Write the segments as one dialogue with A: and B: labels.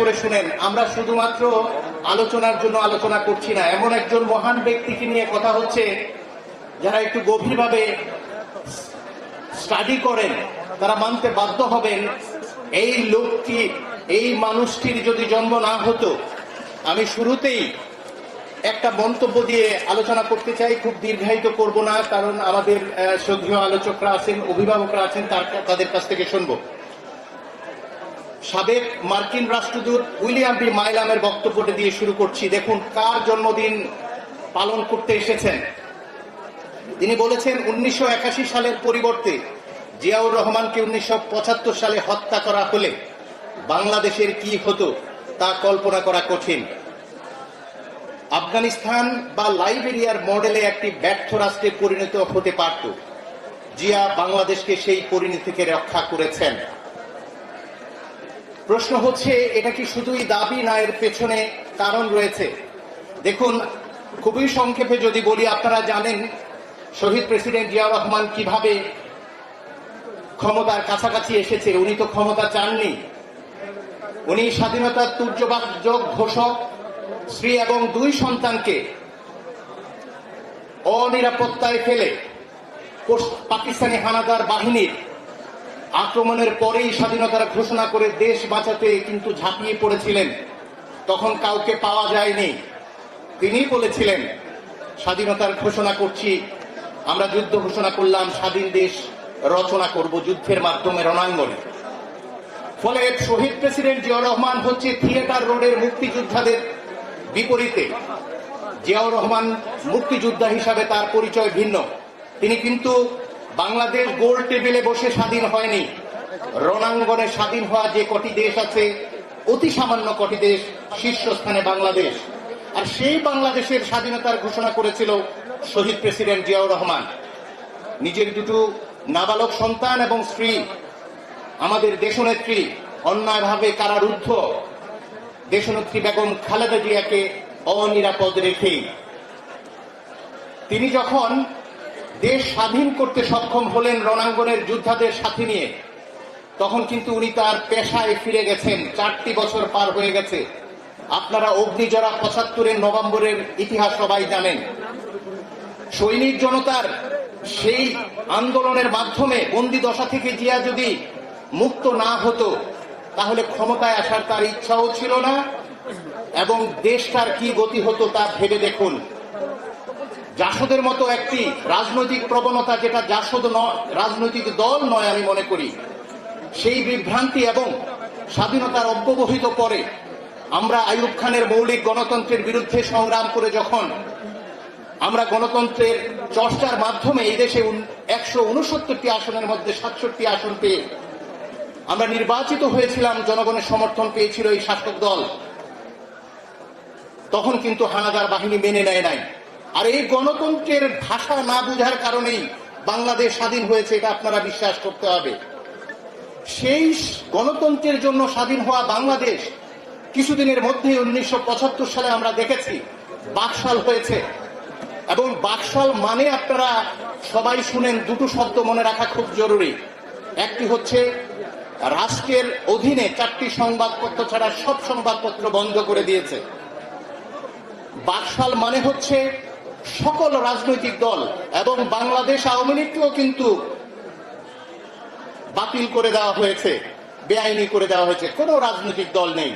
A: করে শুনেন আমরা শুধুমাত্র আলোচনার জন্য আলোচনা করছি না। এমন একজন মহান ব্যক্তিকে নিয়ে কথা হচ্ছে যারা একটু গভীরভাবে স্টাডি করেন তারা মানতে বাধ্য হবেন এই লোকটি এই মানুষটির যদি জন্ম না হতো আমি শুরুতেই একটা মন্তব্য দিয়ে আলোচনা করতে চাই খুব দীর্ঘায়িত করব না কারণ আমাদের আহ, আলোচকরা আছেন অভিভাবকরা আছেন তার তাদের কাছ থেকে শুনব। সাবেক মার্কিন রাষ্ট্রদূত উইলিয়াম বি মাইলামের বক্তব্যটা দিয়ে শুরু করছি। দেখুন কার জন্মদিন পালন করতে এসেছেন। তিনি বলেছেন, উনিশশো সালের পরিবর্তে জিয়াউর রহমানকে উনিশশো সালে হত্যা করা হলে বাংলাদেশের কি হতো তা কল্পনা করা কঠিন। আফগানিস্তান বা লাইবেরিয়ার মডেলে একটি ব্যর্থ রাষ্ট্রে পরিণত হতে পারত। জিয়া বাংলাদেশকে সেই পরিণতি থেকে রক্ষা করেছেন। প্রশ্ন হচ্ছে, এটা কি শুধুই দাবি না এর পেছনে কারণ রয়েছে? দেখুন, খুবই সংক্ষেপে যদি বলি, আপনারা জানেন শহীদ প্রেসিডেন্ট জিয়া রহমান কীভাবে ক্ষমতার কাছাকাছি এসেছে। উনি তো ক্ষমতা চাননি। উনি স্বাধীনতার তুর্যবাচক ঘোষক, স্ত্রী এবং দুই সন্তানকে অনিরাপত্তায় ফেলে পাকিস্তানি হানাদার বাহিনীর আক্রমণের পরেই স্বাধীনতার ঘোষণা করে দেশ বাঁচাতে কিন্তু ঝাঁপিয়ে পড়েছিলেন। তখন কাউকে পাওয়া যায়নি। তিনি বলেছিলেন, স্বাধীনতার ঘোষণা করছি, আমরা যুদ্ধ ঘোষণা করলাম, স্বাধীন দেশ রচনা করব যুদ্ধের মাধ্যমে রণাঙ্গনে। ফলে শহীদ প্রেসিডেন্ট জিয়াউর রহমান হচ্ছে থিয়েটার রোডের মুক্তিযোদ্ধাদের বিপরীতে। জিয়াউর রহমান মুক্তিযোদ্ধা হিসাবে তার পরিচয় ভিন্ন। তিনি কিন্তু বাংলাদেশ গোল টেবিলে বসে স্বাধীন হয়নি। রণাঙ্গনে স্বাধীন হওয়া যে কটি দেশ আছে, অতি সামান্য কটি দেশ শীর্ষস্থানে বাংলাদেশ। আর সেই বাংলাদেশের স্বাধীনতার ঘোষণা করেছিল শহীদ প্রেসিডেন্ট জিয়াউর রহমান। নিজের দুটো নাবালক সন্তান এবং স্ত্রী, আমাদের দেশনেত্রী, অন্যায়ভাবে কারারুদ্ধ দেশনেত্রী বেগম খালেদা জিয়াকে অনিরাপদ রেখে। তিনি যখন দেশ স্বাধীন করতে সক্ষম হলেন রণাঙ্গনের যোদ্ধাদের সাথে নিয়ে। তখন কিন্তু উনি তার পেশায় ফিরে গেছেন। চারটি বছর পার হয়ে গেছে। আপনারা অগ্নিজরা পঁচাত্তরের নভেম্বরের ইতিহাস সবাই জানেন। সৈনিক জনতার সেই আন্দোলনের মাধ্যমে বন্দি দশা থেকে জিয়া যদি মুক্ত না হতো, তাহলে ক্ষমতায় আসার তার ইচ্ছাও ছিল না এবং দেশটার কি গতি হতো তা ভেবে দেখুন। জাসদের মতো একটি রাজনৈতিক প্রবণতা যেটা জাসদ নয়, রাজনৈতিক দল নয় আমি মনে করি। সেই বিভ্রান্তি এবং স্বাধীনতার অব্যবহিত পরে আমরা আইয়ুব খানের মৌলিক গণতন্ত্রের বিরুদ্ধে সংগ্রাম করে যখন আমরা গণতন্ত্রের চর্চার মাধ্যমে এই দেশে একশো উনসত্তরটি আসনের মধ্যে সাতষট্টি আসন পেয়ে আমরা নির্বাচিত হয়েছিলাম, জনগণের সমর্থন পেয়েছিল এই শাসক দল। তখন কিন্তু হানাদার বাহিনী মেনে নেয় নাই। আর এই গণতন্ত্রের ভাষা না বুঝার কারণেই বাংলাদেশ স্বাধীন হয়েছে, এটা আপনারা বিশ্বাস করতে হবে। সেই গণতন্ত্রের জন্য স্বাধীন হওয়া বাংলাদেশ কিছুদিনের মধ্যে উনিশশো সালে আমরা দেখেছি বাকশাল হয়েছে। এবং বাকশাল মানে আপনারা সবাই শুনেন, দুটো শব্দ মনে রাখা খুব জরুরি। একটি হচ্ছে, রাষ্ট্রের অধীনে চারটি সংবাদপত্র ছাড়া সব সংবাদপত্র বন্ধ করে দিয়েছে। বাকশাল মানে হচ্ছে সকল রাজনৈতিক দল এবং বাংলাদেশ আওয়ামী লীগকেও কিন্তু বাতিল করে দেওয়া হয়েছে, বেআইনি করে দেওয়া হয়েছে। কোনো রাজনৈতিক দল নেই।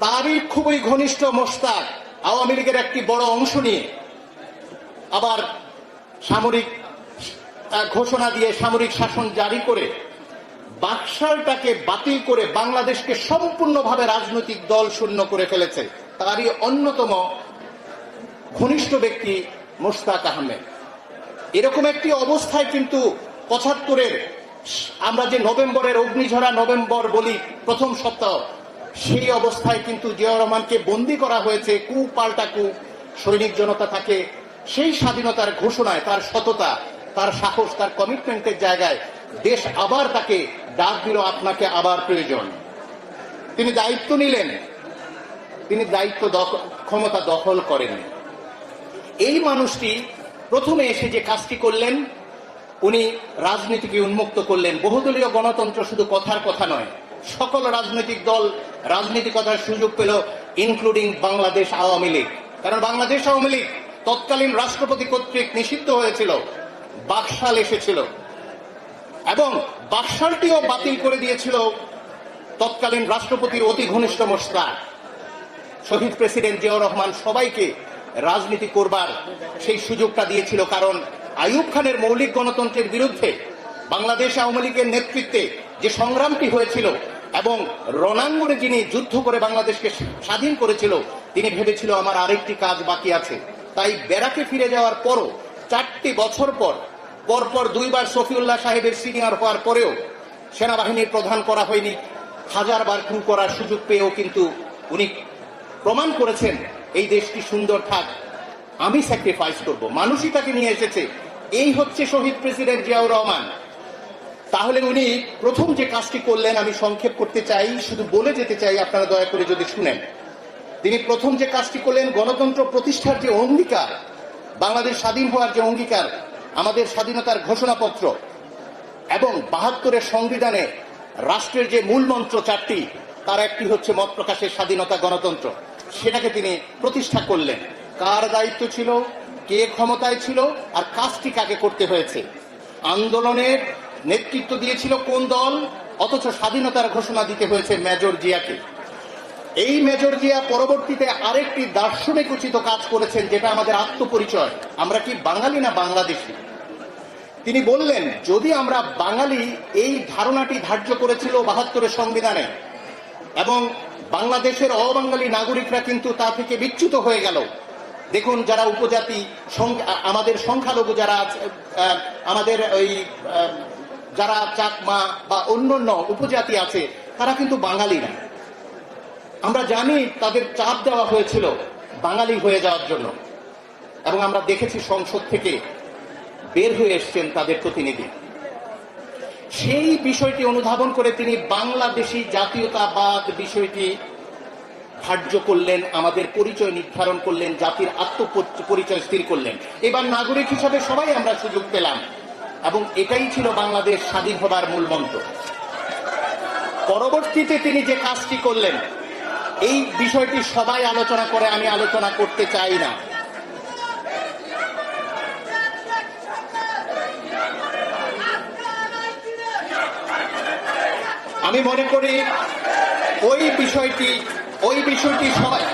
A: তারই খুবই ঘনিষ্ঠ মোস্তাক আওয়ামী লীগের একটি বড় অংশ নিয়ে আবার সামরিক ঘোষণা দিয়ে সামরিক শাসন জারি করে বাকশালটাকে বাতিল করে বাংলাদেশকে সম্পূর্ণভাবে রাজনৈতিক দল শূন্য করে ফেলেছে। তারই অন্যতম ঘনিষ্ঠ ব্যক্তি মোস্তাক আহমেদ। এরকম একটি অবস্থায় কিন্তু পঁচাত্তরের আমরা যে নভেম্বরের অগ্নিঝরা নভেম্বর বলি প্রথম সপ্তাহ, সেই অবস্থায় কিন্তু জিয়াউর রহমানকে বন্দী করা হয়েছে, কু পাল্টা কু, সৈনিক জনতা তাকে সেই স্বাধীনতার ঘোষণায়, তার সততা, তার সাহস, তার কমিটমেন্টের জায়গায় দেশ আবার তাকে ডাক দিল, আপনাকে আবার প্রয়োজন। তিনি দায়িত্ব নিলেন, তিনি দায়িত্ব ক্ষমতা দখল করেননি। এই মানুষটি প্রথমে এসে যে কাজটি করলেন, উনি রাজনীতিকে উন্মুক্ত করলেন। বহুদলীয় গণতন্ত্র শুধু কথার কথা নয়, সকল রাজনৈতিক দল রাজনীতি করার সুযোগ পেল ইনক্লুডিং বাংলাদেশ আওয়ামী লীগ। কারণ বাংলাদেশ আওয়ামী লীগ তৎকালীন রাষ্ট্রপতি কর্তৃক নিষিদ্ধ হয়েছিল, বাকশাল এসেছিল। এবং বাকশালটিও বাতিল করে দিয়েছিল তৎকালীন রাষ্ট্রপতির অতি ঘনিষ্ঠ মোস্তাক শহীদ প্রেসিডেন্ট জিয়াউর রহমান সবাইকে রাজনীতি করবার সেই সুযোগটা দিয়েছিল, কারণ আইয়ুব খানের মৌলিক গণতন্ত্রের বিরুদ্ধে বাংলাদেশ আওয়ামী লীগের নেতৃত্বে যে সংগ্রামটি হয়েছিল এবং রণাঙ্গনে যিনি যুদ্ধ করে বাংলাদেশকে স্বাধীন করেছিল, তিনি ভেবেছিল আমার আরেকটি কাজ বাকি আছে। তাই ব্যারাকে ফিরে যাওয়ার পরও চারটি বছর পর, পরপর দুইবার শফিউল্লাহ সাহেবের সিনিয়র হওয়ার পরেও সেনাবাহিনীর প্রধান করা হয়নি। হাজারবার খুন করার সুযোগ পেয়েও কিন্তু উনি প্রমাণ করেছেন এই দেশটি সুন্দর থাক। আমি স্যাক্রিফাইস করব। মানুষই তাকে নিয়ে এসেছে। এই হচ্ছে শহীদ প্রেসিডেন্ট জিয়াউর রহমান। তাহলে উনি প্রথম যে কাজটি করলেন, আমি সংক্ষেপ করতে চাই, শুধু বলে যেতে চাই, আপনারা দয়া করে যদি শুনেন। তিনি প্রথম যে কাজটি করলেন, গণতন্ত্র প্রতিষ্ঠার যে অঙ্গীকার, বাংলাদেশ স্বাধীন হওয়ার যে অঙ্গীকার, আমাদের স্বাধীনতার ঘোষণাপত্র, এবং বাহাত্তরের সংবিধানে রাষ্ট্রের যে মূল মন্ত্র চারটি, তার একটি হচ্ছে মত প্রকাশের স্বাধীনতা গণতন্ত্র। সেটাকে তিনি প্রতিষ্ঠা করলেন। কার দায়িত্ব ছিল? কে ক্ষমতায় ছিল? আর কাজটি কাকে করতে হয়েছে? আন্দোলনের নেতৃত্ব দিয়েছিল কোন দল? অথচ স্বাধীনতার ঘোষণা দিতে হয়েছে মেজর জিয়াকে। এই মেজর জিয়া পরবর্তীতে আরেকটি দার্শনিক উচিত কাজ করেছেন, যেটা আমাদের আত্মপরিচয়। আমরা কি বাঙালি না বাংলাদেশি? তিনি বললেন, যদি আমরা বাঙালি, এই ধারণাটি ধার্য করেছিল বাহাত্তরের সংবিধানে এবং বাংলাদেশের অবাঙালি নাগরিকরা কিন্তু তা থেকে বিচ্যুত হয়ে গেল। দেখুন, যারা উপজাতি আমাদের সংখ্যালঘু যারা আমাদের ওই যারা চাকমা বা অন্যান্য উপজাতি আছে, তারা কিন্তু বাঙালি না। আমরা জানি তাদের চাপ দেওয়া হয়েছিল বাঙালি হয়ে যাওয়ার জন্য। এবং আমরা দেখেছি সংসদ থেকে বের হয়ে এসছেন তাদের প্রতিনিধি। সেই বিষয়টি অনুধাবন করে তিনি বাংলাদেশি জাতীয়তাবাদ বিষয়টি ধার্য করলেন, আমাদের পরিচয় নির্ধারণ করলেন, জাতির আত্মপরিচয় স্থির করলেন। এবার নাগরিক হিসাবে সবাই আমরা সুযোগ পেলাম এবং এটাই ছিল বাংলাদেশ স্বাধীন হবার মূল মন্ত্র। পরবর্তীতে তিনি যে কাজটি করলেন, এই বিষয়টি সবাই আলোচনা করে, আমি আলোচনা করতে চাই না। আমি মনে করি ওই বিষয়টি ওই বিষয়টি সবাই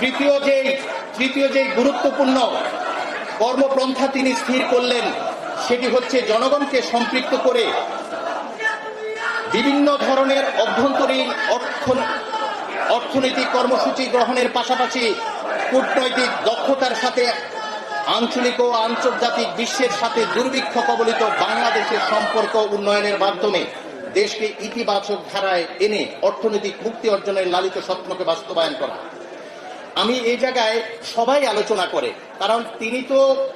A: তৃতীয় যে তৃতীয় যে গুরুত্বপূর্ণ কর্মপন্থা তিনি স্থির করলেন, সেটি হচ্ছে জনগণকে সম্পৃক্ত করে বিভিন্ন ধরনের অভ্যন্তরীণ অর্থ অর্থনৈতিক কর্মসূচি গ্রহণের পাশাপাশি কূটনৈতিক দক্ষতার সাথে আঞ্চলিক ও আন্তর্জাতিক বিশ্বের সাথে দুর্ভিক্ষ কবলিত বাংলাদেশের সম্পর্ক উন্নয়নের মাধ্যমে দেশকে ইতিবাচক ধারায় এনে অর্থনৈতিক মুক্তি অর্জনের লালিত স্বপ্নকে বাস্তবায়ন করা। আমি এই জায়গায় সবাই আলোচনা করে, কারণ তিনি তো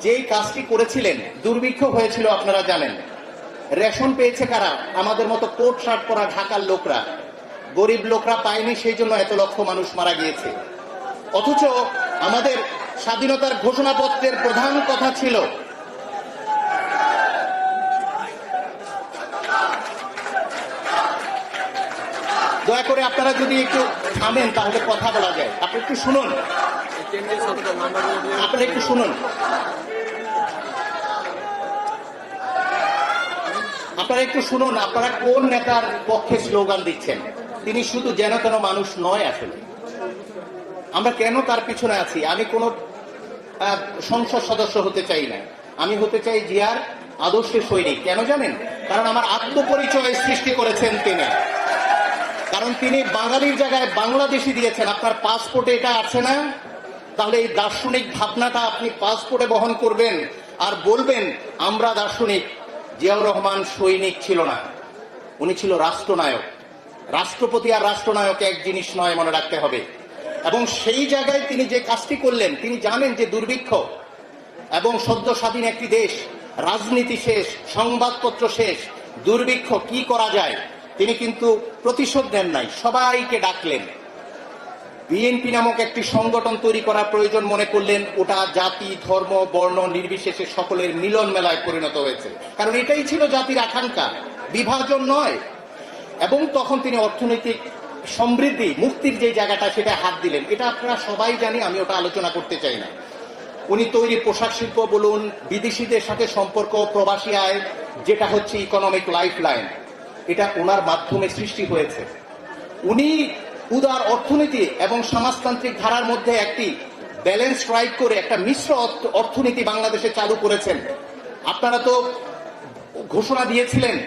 A: যেই কাজটি করেছিলেন, দুর্ভিক্ষ হয়েছিল আপনারা জানেন। রেশন পেয়েছে কারা? আমাদের মতো কোট শার্ট পরা ঢাকার লোকরা। গরিব লোকরা পায়নি, সেই জন্য এত লক্ষ মানুষ মারা গিয়েছে। অথচ আমাদের স্বাধীনতার ঘোষণাপত্রের প্রধান কথা ছিল। দয়া করে আপনারা যদি একটু থামেন, তাহলে কথা বলা যায়। আপনি একটু শুনুন। আপনারা একটু শুনুন। আপনারা একটু শুনুন, আপনারা কোন নেতার পক্ষে স্লোগান দিচ্ছেন? তিনি শুধু যেন তেন মানুষ নয় আসলে। আমরা কেন তার পিছনে আছি? আমি কোন সংসদ সদস্য হতে চাই না। আমি হতে চাই জিয়ার আদর্শের সৈনিক। কেন জানেন? কারণ আমার আত্মপরিচয় সৃষ্টি করেছেন তিনি। কারণ তিনি বাঙালির জায়গায় বাংলাদেশি দিয়েছেন। আপনার পাসপোর্টে এটা আছে না? তাহলে এই দার্শনিক ভাবনাটা আপনি পাসপোর্টে বহন করবেন আর বলবেন, আমরা দার্শনিক। জিয়াউর রহমান সৈনিক ছিল না। উনি ছিল রাষ্ট্রনায়ক। রাষ্ট্রপতি আর রাষ্ট্রনায়ক এক জিনিস নয় মনে রাখতে হবে। এবং সেই জায়গায় তিনি যে কাজটি করলেন, তিনি জানেন যে দুর্ভিক্ষ এবং সদ্য স্বাধীন একটি দেশ, রাজনীতি শেষ, সংবাদপত্র শেষ, দুর্ভিক্ষ কি করা যায়, তিনি কিন্তু প্রতিশোধ নেন নাই, সবাইকে ডাকলেন। বিএনপি নামক একটি সংগঠন তৈরি করার প্রয়োজন মনে করলেন, ওটা জাতি, ধর্ম, বর্ণ নির্বিশেষে সকলের মিলন মেলায় পরিণত হয়েছে। কারণ এটাই ছিল জাতির আকাঙ্ক্ষা, বিভাজন নয়। এবং তখন তিনি অর্থনৈতিক সমৃদ্ধি, মুক্তির যে জায়গাটা সেটা হাত দিলেন। এটা আপনারা সবাই জানি, আমি ওটা আলোচনা করতে চাই না। উনি তৈরি পোশাক শিল্প বলুন, বিদেশিদের সাথে সম্পর্ক, প্রবাসী আয়, যেটা হচ্ছে ইকোনমিক লাইফ লাইন এটা ওনার মাধ্যমে সৃষ্টি হয়েছে। উনি উদার অর্থনীতি এবং সমাজতান্ত্রিক ধারার মধ্যে একটি ব্যালেন্স স্ট্রাইক করে একটা মিশ্র অর্থনীতি বাংলাদেশে চালু করেছেন। আপনারা তো ঘোষণা দিয়েছিলেন